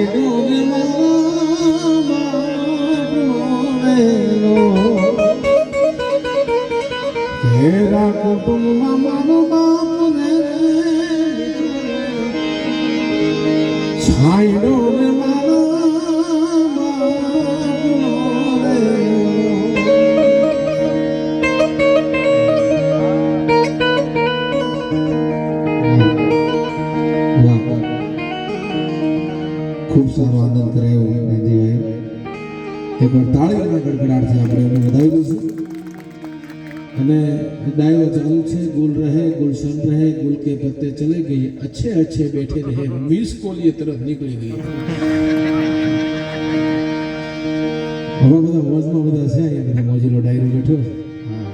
છાયડો રે મારા બાપનો ઘેરા કુટુંબમાં हमें हिदायत जरूर से गुल रहे गुलशन रहे गुल के पत्ते चले गए अच्छे अच्छे बैठे रहे, मिस को लिए तरफ निकली गई હવે બધા હોજમાં બધા છે અહીંયા બધા મોજીલો ડાયરી બેઠો હા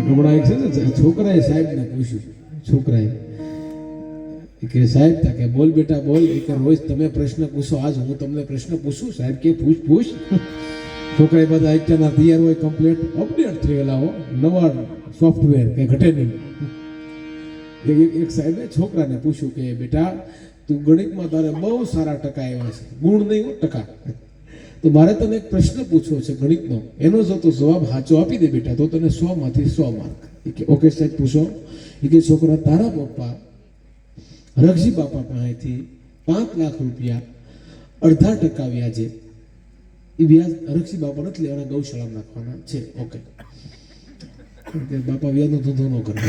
હમણાં એક છે ને છોકરાએ સાહેબને પૂછ્યું છોકરાએ કે સાહેબ તા કે બોલ બેટા બોલ એક રોજ તમે પ્રશ્ન પૂછો આજ હું તમને પ્રશ્ન પૂછું સાહેબ કે પૂછ પૂછ છોકરાએ બધા અત્યારના તૈયાર હોય કમ્પ્લીટ અપડેટ થયેલા હો. નવા સોફ્ટવેર કંઈ ઘટે નહીં. એક સાહેબે છોકરાને પૂછ્યું કે બેટા તું ગણિતમાં તારે બહુ સારા ટકા આવ્યા છે. ગુણ નહીં હો, ટકા. તો મારે તને એક પ્રશ્ન પૂછવો છે ગણિતનો. એનો જો તો જવાબ સાચો આપી દે બેટા તો તને સો માંથી સો માર્ક. કે ઓકે સાહેબ પૂછો. એ કે છોકરા તારા પપ્પા રઘજી બાપા પાસેથી પાંચ લાખ રૂપિયા અડધા ટકા વ્યાજે એ વ્યાજ રક્ષી બાપા નથી લેવાના ગૌશાળામાં નાખવાના છે. ઓકે બાપા વ્યાજનો ધંધો ન કરે.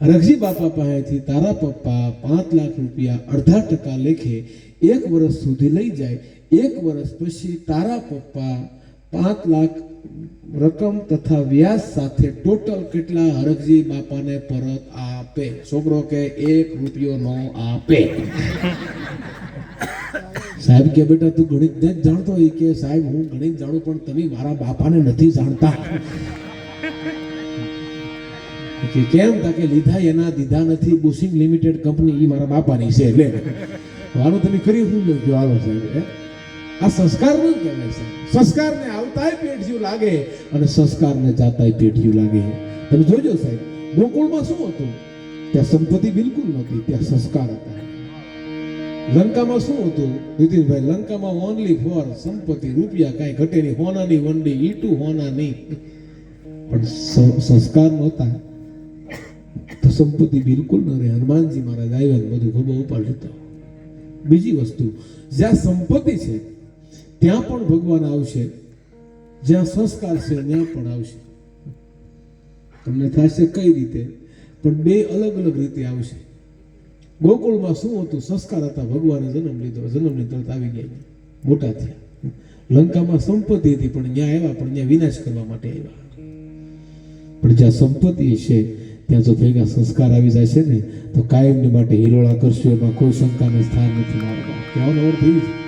રક્ષી બાપા પાસેથી તારા પપ્પા પાંચ લાખ રૂપિયા અડધા ટકા લેખે એક વર્ષ સુધી લઈ જાય. એક વર્ષ પછી તારા પપ્પા પાંચ લાખ રકમ તથા વ્યાજ સાથે ટોટલ કેટલા હરકજી બાપાને પરત આપે? છોકરો કે એક રૂપિયો નો આપે. સાહેબ કે બેટા, તું ગણિત નથી જાણતો? એ કે, સાહેબ, હું ગણિત જાણું, પણ તમે મારા બાપાને નથી જાણતા. કે, કેમ? તા લીધા એના, દીધા નથી. બુસિંગ લિમિટેડ કંપની એ મારા બાપાની છે એટલે આનું તમે કરી શું લો કયો હાલો સાહેબ આ સંસ્કારનું કહેવાય છે સંસ્કારને આવતાય પેઢિયું લાગે અને સંસ્કારને જાતાય પેઢિયું લાગે. તમે જોજો સાહેબ, ગોકુળમાં શું હતું? ત્યાં સંપત્તિ બિલકુલ નથી ત્યાં સંસ્કાર હતા. લંકામાં શું હતું? નીતિનભાઈ લંકામાં ઓનલી ફોર સંપત્તિ રૂપિયા કાંઈ ઘટે નહીં. હોનાની વંડી, ઈટુ હોના નહીં પણ સંસ્કાર નહોતા. તો સંપત્તિ બિલકુલ ન રહે. હનુમાનજી મહારાજ આવ્યા બધું ખબર ઉપાડ લીધો. બીજી વસ્તુ, જ્યાં સંપત્તિ છે, ત્યાં પણ ભગવાન આવશે. જ્યાં સંસ્કાર છે, ત્યાં પણ આવશે. તમને થશે કઈ રીતે? પણ બે અલગ અલગ રીતે આવશે. ગોકુળમાં શું હતું? સંસ્કાર હતા ભગવાને જન્મ લીધો. જન્મ લીધો તરત આવી ગયા. મોટા થયા. લંકામાં સંપત્તિ હતી, પણ ત્યાં આવ્યા, પણ ત્યાં વિનાશ કરવા માટે આવ્યા. પણ જ્યાં સંપત્તિ છે. ત્યાં જો ભેગા સંસ્કાર આવી જાય છે ને, તો કાયમને માટે હિરોળા કરશું. એમાં કોઈ શંકાને સ્થાન નથી મારવા. કહેવાનો અર્થ એ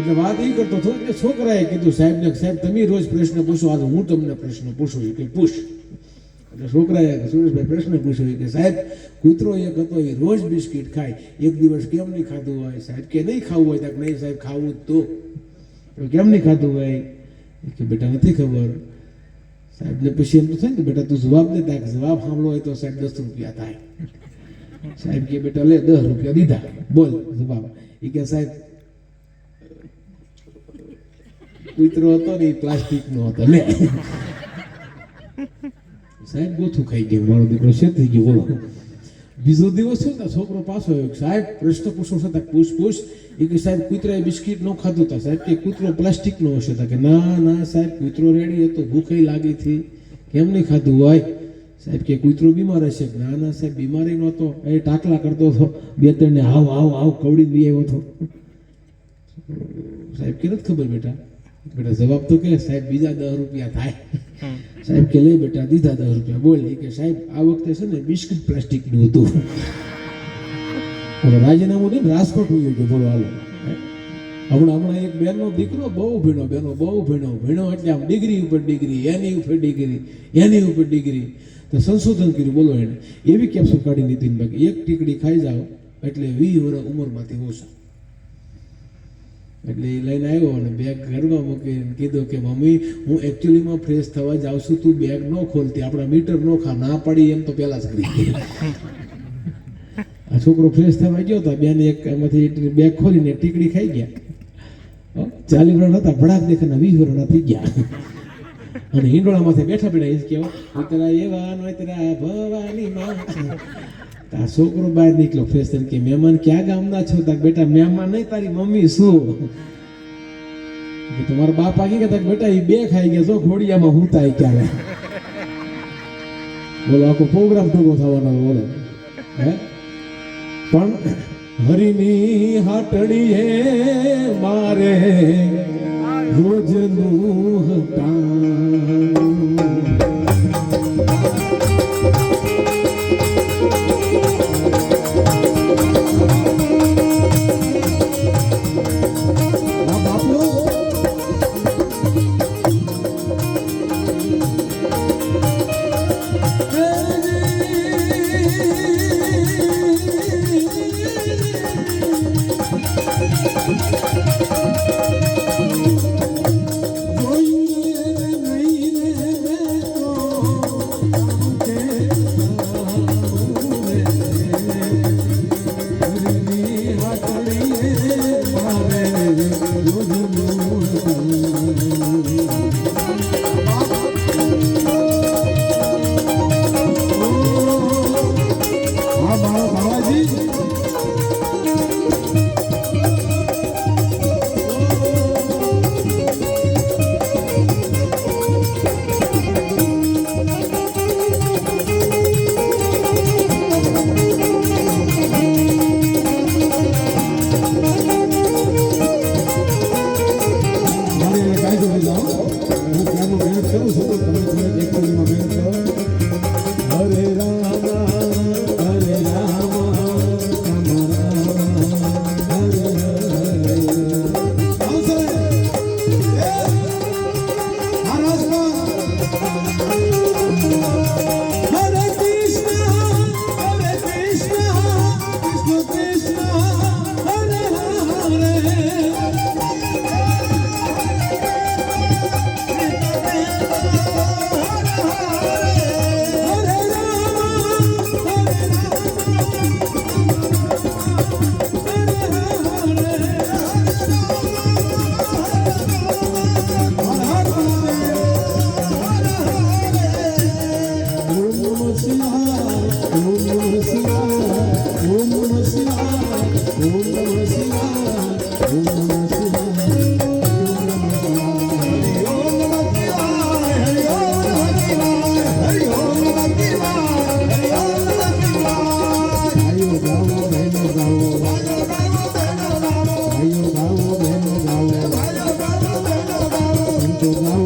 એટલે વાત એ કરતો હતો કે છોકરાએ કીધું સાહેબને સાહેબ, તમે રોજ પ્રશ્ન પૂછો. આજે હું તમને પ્રશ્ન પૂછું છું કે પૂછ. એટલે છોકરાએ સુરેશભાઈ પ્રશ્ન પૂછ્યો કે સાહેબ, કૂતરો એક હતો એ રોજ બિસ્કિટ ખાય, એક દિવસ કેમ નહીં ખાધું હોય? સાહેબ કે નહીં ખાવું હોય? ત્યાં નહીં સાહેબ, ખાવું તો. કેમ નહીં ખાધું હોય? કે બેટા નથી ખબર. સાહેબને પછી એમ તો થાય ને બેટા તું જવાબ દે કે જવાબ સાંભળો હોય તો સાહેબ દસ રૂપિયા થાય. સાહેબ કે બેટા લે દસ રૂપિયા દીધા. બોલ જવાબ. એ કે સાહેબ, કૂતરો હતો ને એ પ્લાસ્ટિકનો હતો. લે. સાહેબ, ગોથું ખાઈ ગયું, મારો દીકરો છે, થઈ ગયો, બોલો. બીજો દિવસ છે ને, છોકરો પાછો આવ્યો સાહેબ, પ્રશ્ન પૂછો છે પૂછ પૂછ. એ કે, સાહેબ, કૂતરાએ બિસ્કિટ ન ખાધું હતા સાહેબ, કે કૂતરો પ્લાસ્ટિક નો હશે કે, ના ના, સાહેબ, કૂતરો રેડી હતો ભૂખે લાગી હતી કેમ નહીં ખાધું હોય? સાહેબ કે, કૂતરો બીમાર હશે. ના ના, સાહેબ, બીમારી નહોતો એ ટાકલા કરતો હતો. બે ત્રણને આવ હાવ હાવ કવડી બી આવ્યો હતો. સાહેબ, કે નથી ખબર બેટા? બેટા જવાબ તો કે, સાહેબ, બીજા દસ રૂપિયા થાય. સાહેબ કે લઈ બેટા, દીધા દસ રૂપિયા. બોલ કે સાહેબ, આ વખતે છે ને બિસ્કિટ પ્લાસ્ટિકનું હતું. રાજીનામું દે રાજકોટ હોઈ ગયો. બોલો, હાલો. હમણાં હમણાં એક બેનનો દીકરો, બહુ ભીણો બેનો, બહુ ભીણો ભીણો એટલે આમ ડિગ્રી ઉપર ડિગ્રી, એની ઉપર ડિગ્રી, એની ઉપર ડિગ્રી. તો સંશોધન કર્યું, બોલો એને. એવી કેપ્સ્યુલ કાઢી નીતિનભાઈ એક ટીકડી ખાઈ જાઓ, એટલે વીસ વર્ષ ઉંમરમાંથી ઓછા. એટલે એ લઈને આવ્યો અને બેગ ઘરમાં મૂકીને કીધું કે, મમ્મી, હું એકચ્યુઅલીમાં ફ્રેશ થવા જાઉં છું, તું બેગ ન ખોલતી આપણા મીટર ન ખા, ના પડી એમ તો પહેલાં જ કરી આ છોકરો ફ્રેશ થવા ગયો હતો બેન એક એમાંથી બેગ ખોલીને ટીકડી ખાઈ ગયા. ચાલી વરણ હતા, ભડાક દેખાના વીસ વરણ થઈ ગયા. અને હિંડોળામાંથી બેઠા બેઠા એ કહેવા ઉતરા એવા નોતરા ભવાની માં આ છોકરો બહાર નીકળ્યો. ફ્રેશ થઈને કે, મહેમાન ક્યાં ગામના છો? તાક બેટા, મહેમાન નહીં, તારી મમ્મી શું? તમારા બાપ આગી ગયા બેટા એ બે ખાઈ ગયા છો, ઘોડિયામાં હું તાય ક્યારે? બોલો, આખો પ્રોગ્રામ ટૂંકો થવાનો બોલો. હે? પણ હરિની હાટડીએ મારે રોજનું oh you.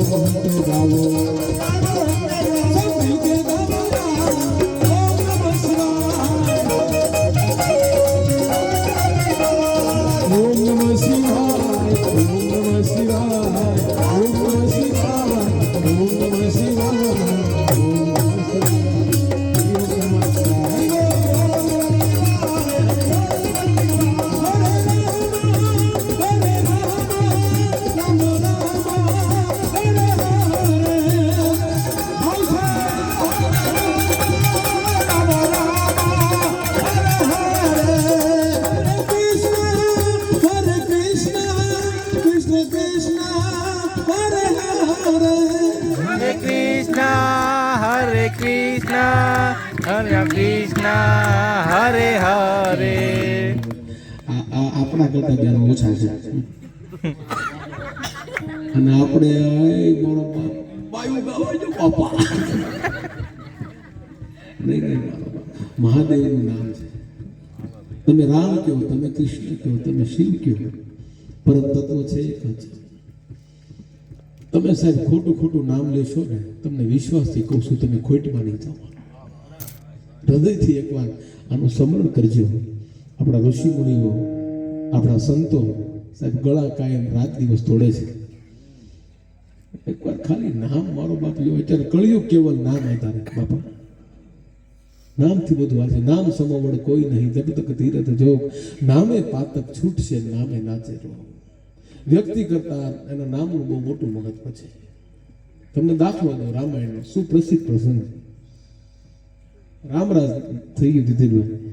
સંતો ગાવો હરે આ આપણા કરતા જ્ઞાન ઓછા છે. અને આપણે મારો મહાદેવનું નામ છે. તમે રામ કહો, તમે કૃષ્ણ કહો, તમે શિવ કહો. પરમ તત્વ છે એક જ. તમે સાહેબ ખોટું ખોટું નામ લેશો ને, તમને વિશ્વાસથી કહું છું, તમે ખોટમાં નહીં જાઓ હૃદયથી એકવાર આનું સ્મરણ કરજો. આપણા ઋષિ મુનિઓ આપણા સંતો સાહેબ ગળા કાયમ રાત દિવસ તોડે છે. એકવાર ખાલી નામ મારો બાપ લ્યો, અત્યારે કળિયુગ કેવલ નામ આધારે બાપા. નામથી બધું હાલશે નામ સમવડ કોઈ નહીં. જબ તક ધીરત જોગ. નામે પાતક છૂટશે, નામે નાચે રો વ્યક્તિ કરતા એના નામનું બહુ મોટું મહત્વ છે. તમને દાખલો દો રામાયણનો સુપ્રસિદ્ધ પ્રસંગ. રામરાજ થઈ ગયું દીધેલું